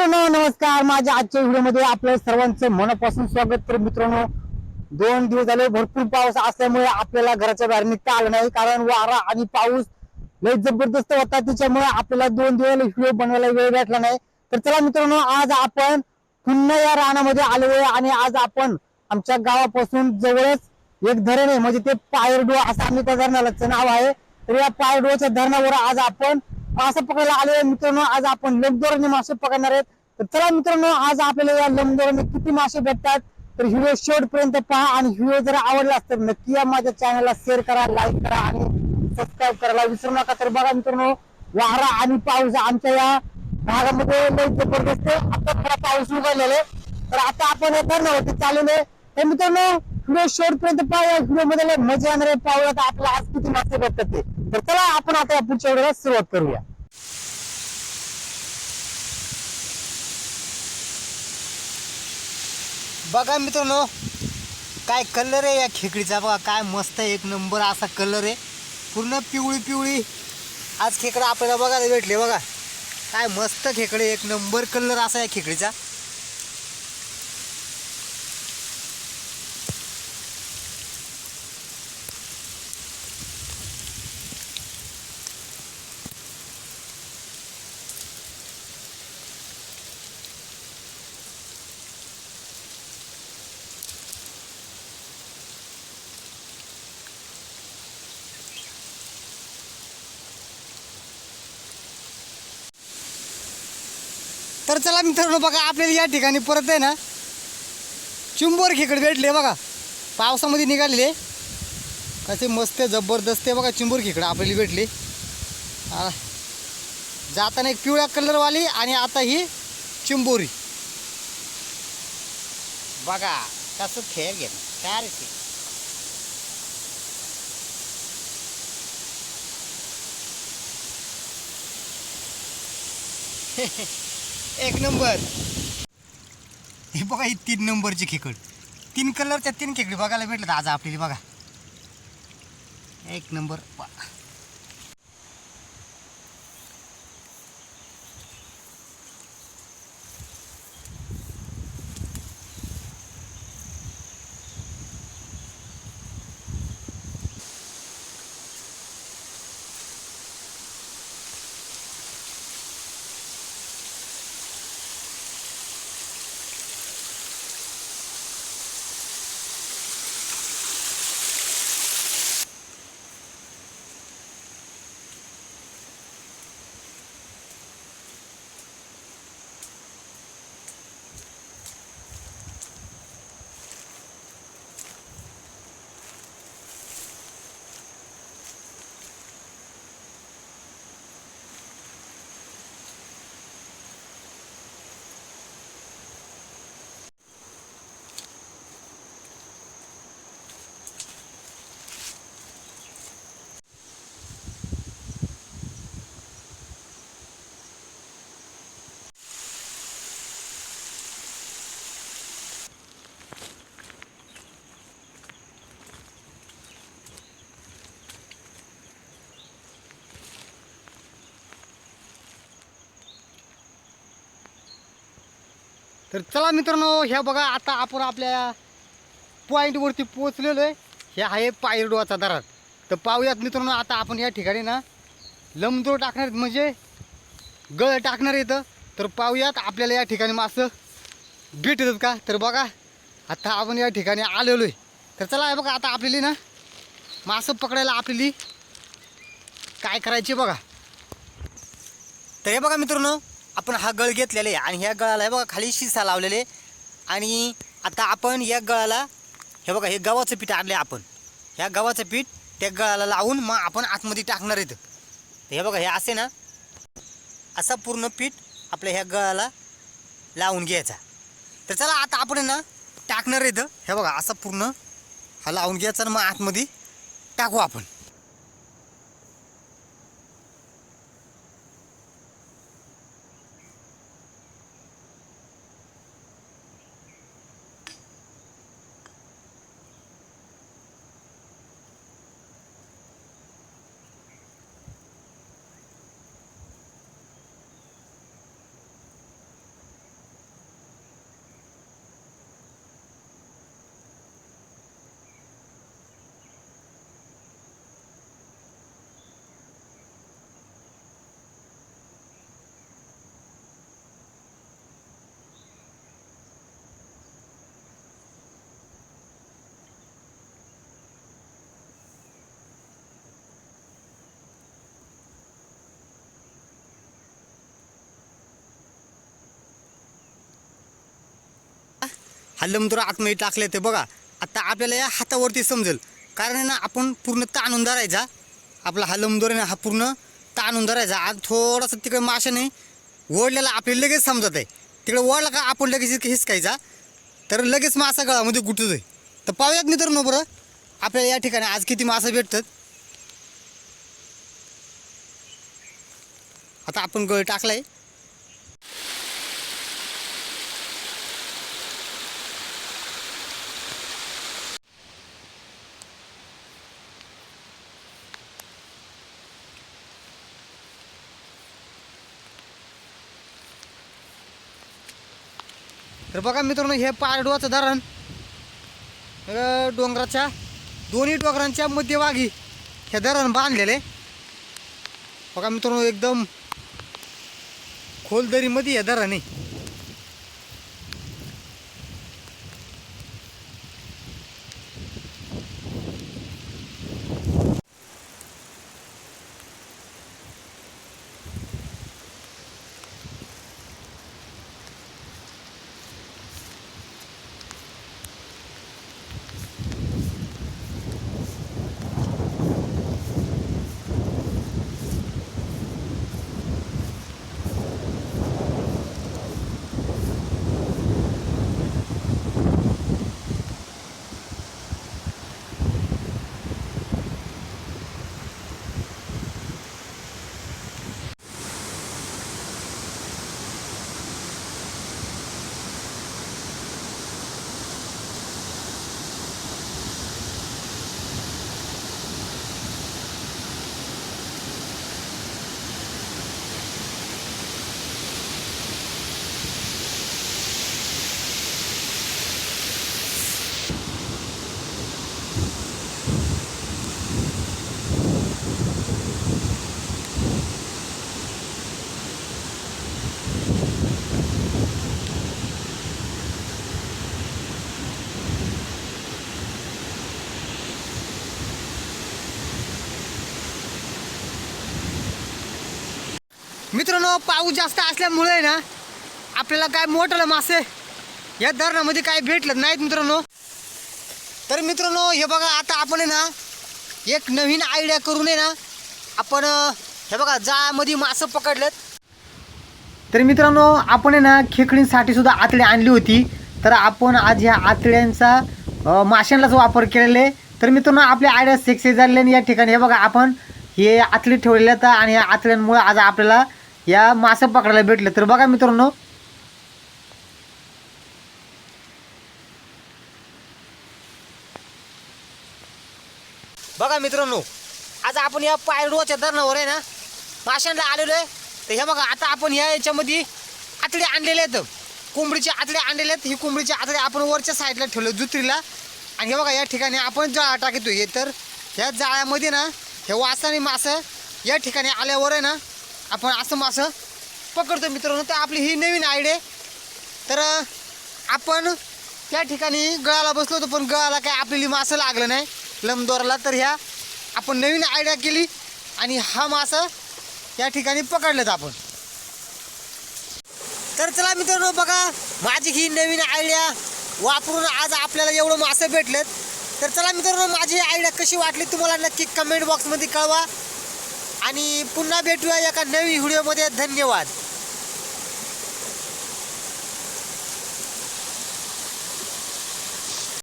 मित्रांनो नमस्कार. माझ्या आजच्या व्हिडिओमध्ये आपल्या सर्वांचं मनापासून स्वागत. तर मित्रांनो दोन दिवस झाले भरपूर पाऊस असल्यामुळे आपल्याला घराच्या बाहेर निघता आलं नाही. कारण वारा आणि पाऊस लय जबरदस्त होता. त्याच्यामुळे आपल्याला दोन दिवस व्हिडिओ बनवायला वेळ भेटला नाही. तर चला मित्रांनो आज आपण पुन्हा या रानामध्ये आलो आहे आणि आज आपण आमच्या गावापासून जवळच एक धरण आहे. म्हणजे ते पायरडो असं आम्ही त्या धरणाला नाव आहे. तर या पायरडोच्या धरणावर आज आपण मासे पकडायला आले मित्रांनो आज आपण लंबदोराने मासे पकडणार आहेत. तर चला मित्रांनो आज आपल्याला या लंबदोराने किती मासे भेटतात? तर व्हिडिओ शेवटपर्यंत पहा आणि व्हिडिओ जर आवडला तर नक्की या माझ्या चॅनलला शेअर करा लाईक करा आणि सबस्क्राईब करायला विसरू नका. तर बघा मित्रांनो वारा आणि पाऊस आमच्या या भागामध्ये लई जबरदस्त आता थोडा पाऊस उघडलेला आहे. तर आता आपण हे धरणावरती चाललेलो आहे. तर मित्रांनो व्हिडिओ शेवटपर्यंत पहा. या व्हिडिओमध्ये मजा येणार आहे. पाहूया तर आपल्याला आज किती मासे भेटतात ते? तर चला आपण आता या पुढच्या वेळेला सुरुवात करूया. बघा मित्रांनो काय कलर आहे या खेकडीचा बघा काय मस्त एक नंबर असा कलर आहे. पूर्ण पिवळी पिवळी. आज खेकडा आपल्याला बघायला भेटले बघा. काय मस्त खेकडे एक नंबर कलर असा या खेकडीचा. तर चला मित्रांनो बघा आपल्याला या ठिकाणी परत आहे ना चिंबोर खेकडे भेटले बघा. पावसामध्ये निघालेले. कसे मस्त जबरदस्त आहे बघा चिंबोर खेकडं आपल्याला भेटले. जाताना एक पिवळ्या कलरवाली आणि आता ही चिंबोरी. बघा कसं खेळ घे काय रे ते? एक नंबर. हे बघा ही तीन नंबरची खेकड. तीन कलरच्या तीन खेकडी बघायला भेटलं आज आपल्याला बघा. एक नंबर तर चला मित्रांनो ह्या बघा आता आपण आपल्या पॉईंटवरती पोचलेलो आहे. हे आहे पायरडोवाचा दरात तर पाहूयात मित्रांनो आता आपण या ठिकाणी ना लमदोर टाकणार आहेत म्हणजे गळ टाकणार येतं तर पाहूयात आपल्याला या ठिकाणी मासं भेटतात का? तर बघा आता आपण या ठिकाणी आलेलो आहे. तर चला हे बघा आता आपल्याली ना मासं पकडायला आपली काय करायची बघा. तर हे बघा मित्रांनो आपण हा गळ घेतलेला आहे आणि ह्या गळाला हे बघा खाली शिसा लावलेले आणि आता आपण या गळाला हे बघा हे गव्हाचं पीठ आणले आपण. ह्या गव्हाचं पीठ त्या गळाला लावून मग आपण आतमध्ये टाकणार आहेत. हे बघा हे असे ना असं पूर्ण पीठ आपल्या ह्या गळाला लावून घ्यायचा. तर चला आता आपण आहे ना टाकणार आहेत. हे बघा असं पूर्ण हा लावून घ्यायचा आणि मग आतमध्ये टाकू आपण. हा लमदोरा आतमध्ये टाकले ते बघा. आता आपल्याला या हातावरती समजेल. कारण आहे ना आपण पूर्ण ताणून धरायचा. आपला हा आहे ना हा पूर्ण ताणून धरायचा. आज थोडासा तिकडे माशाने ओढलेला आपल्याला लगेच समजत आहे. तिकडे ओढला का आपण लगेच हिसकायचा. तर लगेच मासा गळामध्ये गुटतोय तर पाहूयात मित्रांनो बरं आपल्याला या ठिकाणी आज किती मासा भेटतात. आता आपण गळ टाकलाय. तर बघा मित्रांनो हे पारडवाचं धरण. डोंगराच्या दोन्ही डोंगरांच्या मध्यभागी हे धरण बांधलेले बघा मित्रांनो एकदम खोल दरीमध्ये हे धरण आहे. मित्रांनो पाऊस जास्त असल्यामुळे आहे ना आपल्याला काय मोठं मासे या धरणामध्ये काय भेटलं नाहीत मित्रांनो. तर मित्रांनो हे बघा आता आपण आहे ना एक नवीन आयडिया करून आहे ना आपण हे बघा जाळ्यामध्ये मासं पकडलेत. तर मित्रांनो आपण आहे ना खेकडींसाठी सुद्धा आतडी आणली होती. तर आपण आज ह्या आतड्यांचा माशांलाच वापर केलेला आहे. तर मित्रांनो आपल्या आयडिया सक्सेस झालेल्या या ठिकाणी हे बघा आपण हे आतडी ठेवलेले आहेत आणि या आतड्यांमुळे आज आपल्याला या मासे पकडायला भेटले तर बघा मित्रांनो. बघा मित्रांनो आज आपण या पायरोच्या धरणावर आहे ना माशांना आलेलो आहे. तर हे बघा आता आपण या याच्यामध्ये आतडे आणलेले आहेत. कोंबडीचे आतडे आणलेले आहेत. ही कोंबडीचे आतडे आपण वरच्या साईडला ठेवले जुत्रीला आणि हे बघा या ठिकाणी आपण जाळा टाकतो हे तर ह्या जाळ्यामध्ये ना हे वासाने मासं या ठिकाणी आल्यावर आहे ना आपण असं मासं पकडतो मित्रांनो. तर आपली ही नवीन आयडिया तर आपण त्या ठिकाणी गळाला बसलो होतो पण गळाला काय आपल्याला मासं लागलं नाही. लंबदोराला तर ह्या आपण नवीन आयडिया केली आणि हा मासा या ठिकाणी पकडलेत आपण. तर चला मित्रांनो बघा माझी ही नवीन आयडिया वापरून आज आपल्याला एवढं मासे भेटलेत. तर चला मित्रांनो माझी आयडिया कशी वाटली तुम्हाला नक्की कमेंट बॉक्समध्ये कळवा. आणि पुन्हा भेटूया एका नवीन व्हिडिओमध्ये. धन्यवाद.